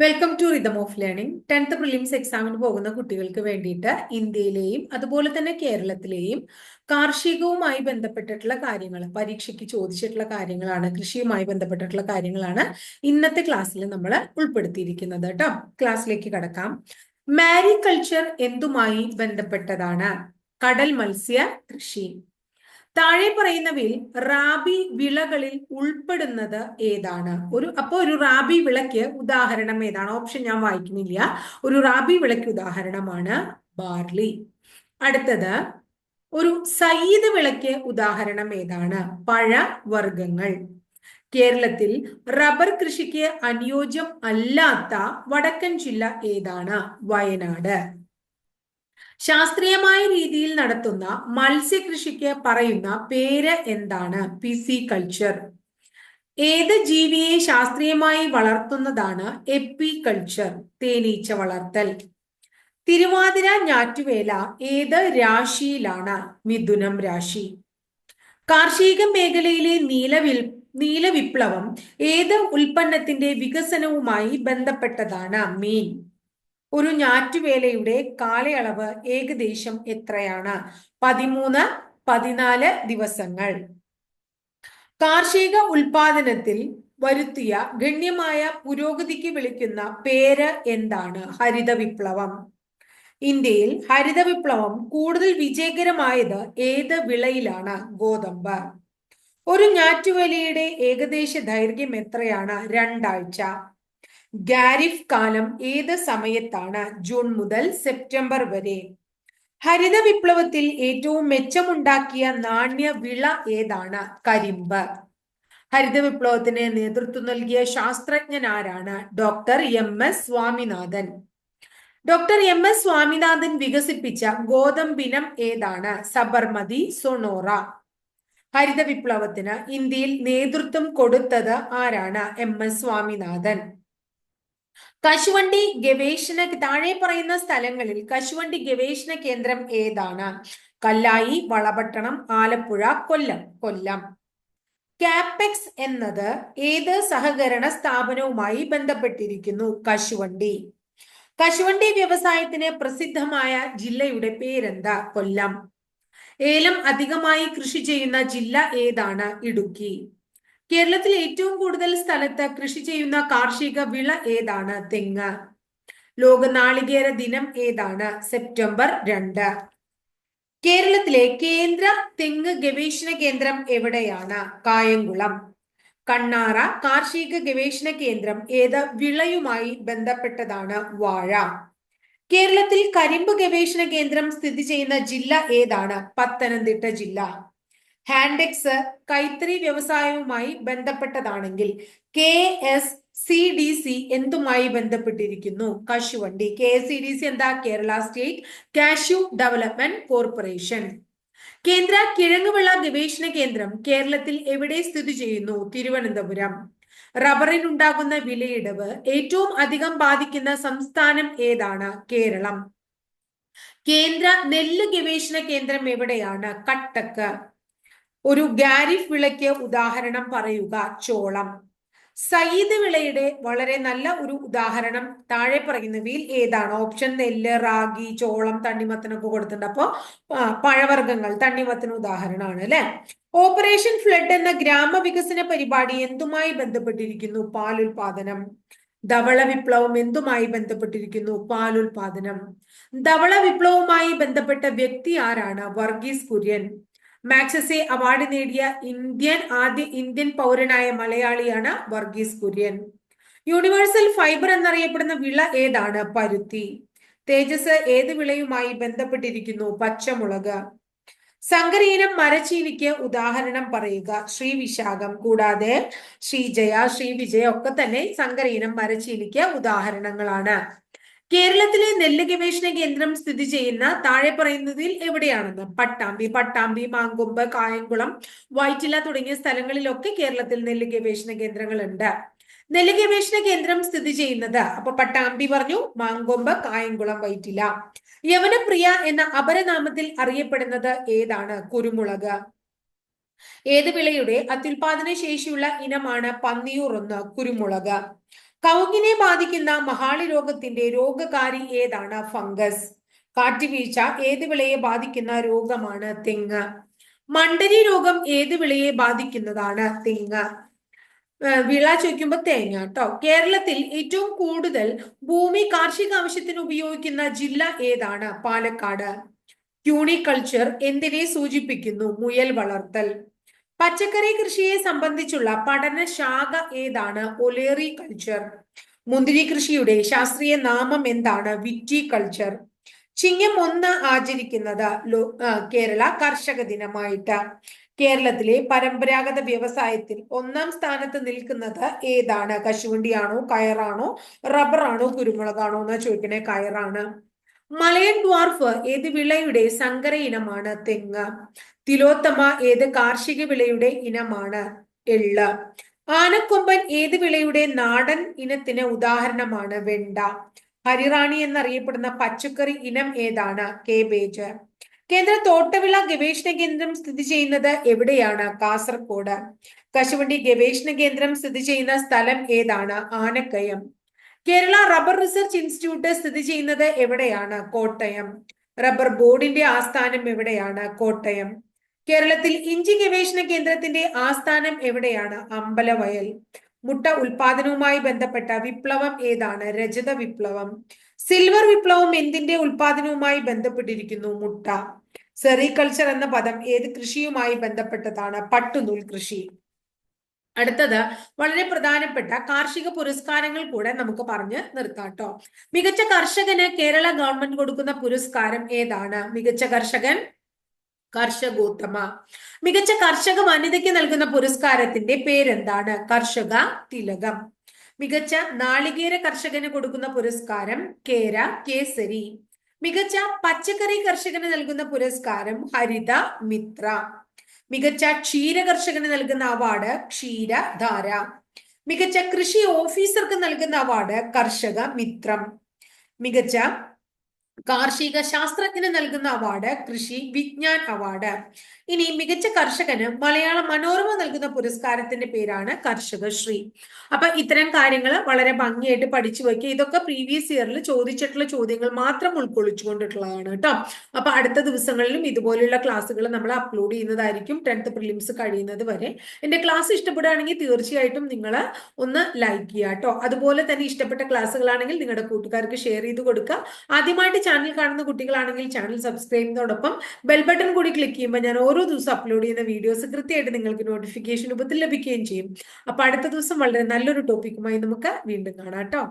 Welcome to rhythm of learning tenth prelims എക്സാമിന് പോകുന്ന കുട്ടികൾക്ക് വേണ്ടിയിട്ട് ഇന്ത്യയിലെയും അതുപോലെ തന്നെ കേരളത്തിലെയും കാർഷികവുമായി ബന്ധപ്പെട്ടിട്ടുള്ള കാര്യങ്ങൾ പരീക്ഷയ്ക്ക് ചോദിച്ചിട്ടുള്ള കാര്യങ്ങളാണ് കൃഷിയുമായി ബന്ധപ്പെട്ടിട്ടുള്ള കാര്യങ്ങളാണ് ഇന്നത്തെ ക്ലാസ്സിൽ നമ്മൾ ഉൾപ്പെടുത്തിയിരിക്കുന്നത് കേട്ടോ. ക്ലാസ്സിലേക്ക് കടക്കാം. മാരികൾച്ചർ എന്തുമായി ബന്ധപ്പെട്ടതാണ്? കടൽ മത്സ്യ കൃഷി. താഴെ പറയുന്നവയിൽ റാബി വിളകളിൽ ഉൾപ്പെടുന്നത് ഏതാണ്? ഒരു അപ്പൊ ഒരു റാബി വിളക്ക് ഉദാഹരണം ഏതാണ്? ഓപ്ഷൻ ഞാൻ വായിക്കുന്നില്ല. ഒരു റാബി വിളക്ക് ഉദാഹരണമാണ് ബാർലി. അടുത്തത് ഒരു സയ്യിദ് വിളയ്ക്ക് ഉദാഹരണം ഏതാണ്? പഴവർഗങ്ങൾ കേരളത്തിൽ റബ്ബർ കൃഷിക്ക് അനുയോജ്യം അല്ലാത്ത വടക്കൻ ജില്ല ഏതാണ്? വയനാട്. ശാസ്ത്രീയമായ രീതിയിൽ നടത്തുന്ന മത്സ്യകൃഷിക്ക് പറയുന്ന പേര് എന്താണ്? പിസി കൾച്ചർ ഏത് ജീവിയെ ശാസ്ത്രീയമായി വളർത്തുന്നതാണ് എപ്പി കൾച്ചർ തേനീച്ച വളർത്തൽ. തിരുവാതിര ഞാറ്റുവേല ഏത് രാശിയിലാണ്? മിഥുനം രാശി. കാർഷിക മേഖലയിലെ നീലവിൽ നീലവിപ്ലവം ഏത് ഉൽപ്പന്നത്തിന്റെ വികസനവുമായി ബന്ധപ്പെട്ടതാണ്? മീൻ. ഒരു ഞാറ്റുവേലയുടെ കാലയളവ് ഏകദേശം എത്രയാണ്? പതിമൂന്ന് പതിനാല് ദിവസങ്ങൾ. കാർഷിക ഉൽപാദനത്തിൽ വരുത്തിയ ഗണ്യമായ പുരോഗതിക്ക് വിളിക്കുന്ന പേര് എന്താണ്? ഹരിത വിപ്ലവം ഇന്ത്യയിൽ ഹരിത വിപ്ലവം കൂടുതൽ വിജയകരമായത് ഏത് വിളയിലാണ്? ഗോതമ്പ്. ഒരു ഞാറ്റുവേലയുടെ ഏകദേശ ദൈർഘ്യം എത്രയാണ്? രണ്ടാഴ്ച. ഗാരിഫ് കാലം ഏത് സമയത്താണ്? ജൂൺ മുതൽ സെപ്റ്റംബർ വരെ. ഹരിത വിപ്ലവത്തിൽ ഏറ്റവും മെച്ചമുണ്ടാക്കിയ നാണ്യ വിള ഏതാണ്? കരിമ്പ്. ഹരിത വിപ്ലവത്തിന് നേതൃത്വം നൽകിയ ശാസ്ത്രജ്ഞൻ ആരാണ്? Doctor M S Swaminathan. Doctor M S Swaminathan വികസിപ്പിച്ച ഗോതമ്പിനം ഏതാണ്? സബർമതി സൊണോറ. ഹരിത വിപ്ലവത്തിന് ഇന്ത്യയിൽ നേതൃത്വം കൊടുത്തത് ആരാണ്? M S Swaminathan. കശുവണ്ടി ഗവേഷണ താഴെ പറയുന്ന സ്ഥലങ്ങളിൽ കശുവണ്ടി ഗവേഷണ കേന്ദ്രം ഏതാണ്? കല്ലായി വളപട്ടണം ആലപ്പുഴ കൊല്ലം. കൊല്ലം. കാപ്പെക്സ് എന്നത് ഏത് സഹകരണ സ്ഥാപനവുമായി ബന്ധപ്പെട്ടിരിക്കുന്നു? കശുവണ്ടി. കശുവണ്ടി വ്യവസായത്തിന് പ്രസിദ്ധമായ ജില്ലയുടെ പേരെന്താ? കൊല്ലം. ഏലം അധികമായി കൃഷി ചെയ്യുന്ന ജില്ല ഏതാണ്? ഇടുക്കി. കേരളത്തിൽ ഏറ്റവും കൂടുതൽ സ്ഥലത്ത് കൃഷി ചെയ്യുന്ന കാർഷിക വിള ഏതാണ്? തെങ്ങ്. ലോക നാളികേര ദിനം ഏതാണ്? സെപ്റ്റംബർ രണ്ട്. കേരളത്തിലെ കേന്ദ്ര തെങ്ങ് ഗവേഷണ കേന്ദ്രം എവിടെയാണ്? കായംകുളം. കണ്ണാറ കാർഷിക ഗവേഷണ കേന്ദ്രം ഏത് വിളയുമായി ബന്ധപ്പെട്ടതാണ്? വാഴ. കേരളത്തിൽ കരിമ്പ് ഗവേഷണ കേന്ദ്രം സ്ഥിതി ചെയ്യുന്ന ജില്ല ഏതാണ്? പത്തനംതിട്ട ജില്ല. ഹാൻഡെക്സ് കൈത്തറി വ്യവസായവുമായി ബന്ധപ്പെട്ടതാണെങ്കിൽ K S C D C എന്തുമായി ബന്ധപ്പെട്ടിരിക്കുന്നു? കശുവണ്ടി. കെ സി ഡി സി എന്താ? Kerala state cashew development corporation. കേന്ദ്ര കിഴങ്ങുവിള ഗവേഷണ കേന്ദ്രം കേരളത്തിൽ എവിടെ സ്ഥിതി ചെയ്യുന്നു? തിരുവനന്തപുരം. റബ്ബറിനുണ്ടാകുന്ന വിലയിടവ് ഏറ്റവും അധികം ബാധിക്കുന്ന സംസ്ഥാനം ഏതാണ്? കേരളം. കേന്ദ്ര നെല്ല് ഗവേഷണ കേന്ദ്രം എവിടെയാണ്? കട്ടക്ക്. ഒരു ഗാരിഫ് വിളയ്ക്ക് ഉദാഹരണം പറയുക ചോളം. സയ്യിദ് വിളയുടെ വളരെ നല്ല ഒരു ഉദാഹരണം താഴെ പറയുന്നവയിൽ ഏതാണ്? ഓപ്ഷൻ നെല്ല് റാഗി ചോളം തണ്ണിമത്തനൊക്കെ കൊടുത്തിട്ടുണ്ട്. അപ്പോ പഴവർഗങ്ങൾ തണ്ണിമത്തിന് ഉദാഹരണമാണ് അല്ലെ? ഓപ്പറേഷൻ ഫ്ലഡ് എന്ന ഗ്രാമവികസന പരിപാടി എന്തുമായി ബന്ധപ്പെട്ടിരിക്കുന്നു? പാൽ ഉൽപാദനം ധവള വിപ്ലവം എന്തുമായി ബന്ധപ്പെട്ടിരിക്കുന്നു? പാൽ ഉൽപാദനം ധവള വിപ്ലവവുമായി ബന്ധപ്പെട്ട വ്യക്തി ആരാണ്? വർഗീസ് കുര്യൻ. മാക്സസെ അവാർഡ് നേടിയ ഇന്ത്യൻ ആദ്യ ഇന്ത്യൻ പൗരനായ മലയാളിയാണ് വർഗീസ് കുര്യൻ. യൂണിവേഴ്സൽ ഫൈബർ എന്നറിയപ്പെടുന്ന വിള ഏതാണ്? പരുത്തി. തേജസ് ഏത് വിളയുമായി ബന്ധപ്പെട്ടിരിക്കുന്നു? പച്ചമുളക്. സങ്കരീനം മരച്ചീനിക്ക് ഉദാഹരണം പറയുക. ശ്രീ വിശാഖം കൂടാതെ ശ്രീജയ ശ്രീവിജയ ഒക്കെ തന്നെ സങ്കരീനം മരച്ചീനിക്ക് ഉദാഹരണങ്ങളാണ്. കേരളത്തിലെ നെല്ല് ഗവേഷണ കേന്ദ്രം സ്ഥിതി ചെയ്യുന്ന താഴെ പറയുന്നതിൽ എവിടെയാണെന്ന്? പട്ടാമ്പി പട്ടാമ്പി മാങ്കൊമ്പ് കായംകുളം വൈറ്റില തുടങ്ങിയ സ്ഥലങ്ങളിലൊക്കെ കേരളത്തിൽ നെല്ല് ഗവേഷണ കേന്ദ്രങ്ങളുണ്ട്. നെല്ല് ഗവേഷണ കേന്ദ്രം സ്ഥിതി ചെയ്യുന്നത് അപ്പൊ പട്ടാമ്പി പറഞ്ഞു മാങ്കൊമ്പ് കായംകുളം വൈറ്റില. യവനപ്രിയ എന്ന അപരനാമത്തിൽ അറിയപ്പെടുന്നത് ഏതാണ്? കുരുമുളക്. ഏത് വിളയുടെ അത്യുൽപാദന ശേഷിയുള്ള ഇനമാണ് പന്നിയൂർ ഒന്ന് കുരുമുളക്. കവുങ്ങിനെ ബാധിക്കുന്ന മഹാളി രോഗത്തിന്റെ രോഗകാരി ഏതാണ്? ഫംഗസ്. കാറ്റുവീഴ്ച ഏത് വിളയെ ബാധിക്കുന്ന രോഗമാണ് തെങ്ങ്. മണ്ടരി രോഗം ഏത് വിളയെ ബാധിക്കുന്നതാണ് തെങ്ങ്? വിള ചോദിക്കുമ്പോ തേങ്ങ കേട്ടോ കേരളത്തിൽ ഏറ്റവും കൂടുതൽ ഭൂമി കാർഷിക ആവശ്യത്തിന് ഉപയോഗിക്കുന്ന ജില്ല ഏതാണ്? പാലക്കാട്. ക്യൂണിക്കൾച്ചർ എന്തിനെ സൂചിപ്പിക്കുന്നു? മുയൽ വളർത്തൽ. പച്ചക്കറി കൃഷിയെ സംബന്ധിച്ചുള്ള പഠന ശാഖ ഏതാണ്? Olericulture. മുന്തിരി കൃഷിയുടെ ശാസ്ത്രീയ നാമം എന്താണ്? വിറ്റി കൾച്ചർ. ചിങ്ങം ഒന്ന് ആചരിക്കുന്നത് കേരള കർഷക ദിനമായിട്ട്. കേരളത്തിലെ പരമ്പരാഗത വ്യവസായത്തിൽ ഒന്നാം സ്ഥാനത്ത് നിൽക്കുന്നത് ഏതാണ്? കശുവണ്ടിയാണോ കയറാണോ റബ്ബറാണോ കുരുമുളകാണോ എന്ന് ചോദിക്കണേ കയറാണ്. മലയൻ ഡ്വാർഫ് ഏത് വിളയുടെ സങ്കര ഇനമാണ്? തെങ്ങ്. തിലോത്തമ ഏത് കാർഷിക വിളയുടെ ഇനമാണ്? എള്ള്. ആനക്കൊമ്പൻ ഏത് വിളയുടെ നാടൻ ഇനത്തിന് ഉദാഹരണമാണ്? വെണ്ട. ഹരിറാണി എന്നറിയപ്പെടുന്ന പച്ചക്കറി ഇനം ഏതാണ്? കേബേജ്. കേന്ദ്ര തോട്ടവിള ഗവേഷണ കേന്ദ്രം സ്ഥിതി ചെയ്യുന്നത് എവിടെയാണ്? കാസർഗോഡ് കശുവണ്ടി ഗവേഷണ കേന്ദ്രം സ്ഥിതി ചെയ്യുന്ന സ്ഥലം ഏതാണ്? Anakkayam. Kerala rubber research institute സ്ഥിതി ചെയ്യുന്നത് എവിടെയാണ്? കോട്ടയം. റബ്ബർ ബോർഡിന്റെ ആസ്ഥാനം എവിടെയാണ്? കോട്ടയം. കേരളത്തിൽ ഇഞ്ചി ഗവേഷണ കേന്ദ്രത്തിന്റെ ആസ്ഥാനം എവിടെയാണ്? അമ്പലവയൽ. മുട്ട ഉൽപാദനവുമായി ബന്ധപ്പെട്ട വിപ്ലവം ഏതാണ്? രജത വിപ്ലവം. സിൽവർ വിപ്ലവം എന്തിന്റെ ഉൽപാദനവുമായി ബന്ധപ്പെട്ടിരിക്കുന്നു? മുട്ട. സെറികൾച്ചർ എന്ന പദം ഏത് കൃഷിയുമായി ബന്ധപ്പെട്ടതാണ്? പട്ടുനൂൽ കൃഷി. അടുത്തത് വളരെ പ്രധാനപ്പെട്ട കാർഷിക പുരസ്കാരങ്ങൾ കൂടെ നമുക്ക് പറഞ്ഞ് നിർത്താട്ടോ മികച്ച കർഷകന് കേരള ഗവൺമെന്റ് കൊടുക്കുന്ന പുരസ്കാരം ഏതാണ്? മികച്ച കർഷകൻ കർഷകോത്തമ. മികച്ച കർഷക വനിതയ്ക്ക് നൽകുന്ന പുരസ്കാരത്തിന്റെ പേരെന്താണ്? കർഷക തിലകം. മികച്ച നാളികേര കർഷകന് കൊടുക്കുന്ന പുരസ്കാരം കേര കേസരി. മികച്ച പച്ചക്കറി കർഷകന് നൽകുന്ന പുരസ്കാരം ഹരിത മിത്ര. മികച്ച ക്ഷീര കർഷകന് നൽകുന്ന അവാർഡ് ക്ഷീരധാര മികച്ച കൃഷി ഓഫീസർക്ക് നൽകുന്ന അവാർഡ് കർഷക മിത്രം. മികച്ച കാർഷിക ശാസ്ത്രജ്ഞന് നൽകുന്ന അവാർഡ് കൃഷി വിജ്ഞാൻ അവാർഡ് ഇനി മികച്ച കർഷകന് മലയാള മനോരമ നൽകുന്ന പുരസ്കാരത്തിന്റെ പേരാണ് കർഷക ശ്രീ. അപ്പൊ ഇത്തരം കാര്യങ്ങൾ വളരെ ഭംഗിയായിട്ട് പഠിച്ചു വയ്ക്കുക ഇതൊക്കെ പ്രീവിയസ് ഇയറിൽ ചോദിച്ചിട്ടുള്ള ചോദ്യങ്ങൾ മാത്രം ഉൾക്കൊള്ളിച്ചുകൊണ്ടിട്ടുള്ളതാണ് കേട്ടോ അപ്പൊ അടുത്ത ദിവസങ്ങളിലും ഇതുപോലെയുള്ള ക്ലാസ്സുകൾ നമ്മൾ അപ്ലോഡ് ചെയ്യുന്നതായിരിക്കും ടെൻത്ത് പ്രിലിംസ് കഴിയുന്നത് വരെ. എന്റെ ക്ലാസ് ഇഷ്ടപ്പെടുകയാണെങ്കിൽ തീർച്ചയായിട്ടും നിങ്ങൾ ഒന്ന് ലൈക്ക് ചെയ്യുക കേട്ടോ അതുപോലെ തന്നെ ഇഷ്ടപ്പെട്ട ക്ലാസ്സുകളാണെങ്കിൽ നിങ്ങളുടെ കൂട്ടുകാർക്ക് ഷെയർ ചെയ്ത് കൊടുക്കുക. ആദ്യമായിട്ട് ചാനൽ കാണുന്ന കുട്ടികളാണെങ്കിൽ ചാനൽ സബ്സ്ക്രൈബ് ചെയ്യുന്നതോടൊപ്പം ബെൽ കൂടി ക്ലിക്ക് ചെയ്യുമ്പോൾ ഞാൻ ഓരോ ദിവസം അപ്ലോഡ് ചെയ്യുന്ന വീഡിയോസ് കൃത്യമായിട്ട് നിങ്ങൾക്ക് നോട്ടിഫിക്കേഷൻ രൂപത്തിൽ ലഭിക്കുകയും ചെയ്യും. അപ്പൊ അടുത്ത ദിവസം വളരെ നല്ലൊരു ടോപ്പിക്കുമായി നമുക്ക് വീണ്ടും കാണാം കേട്ടോ.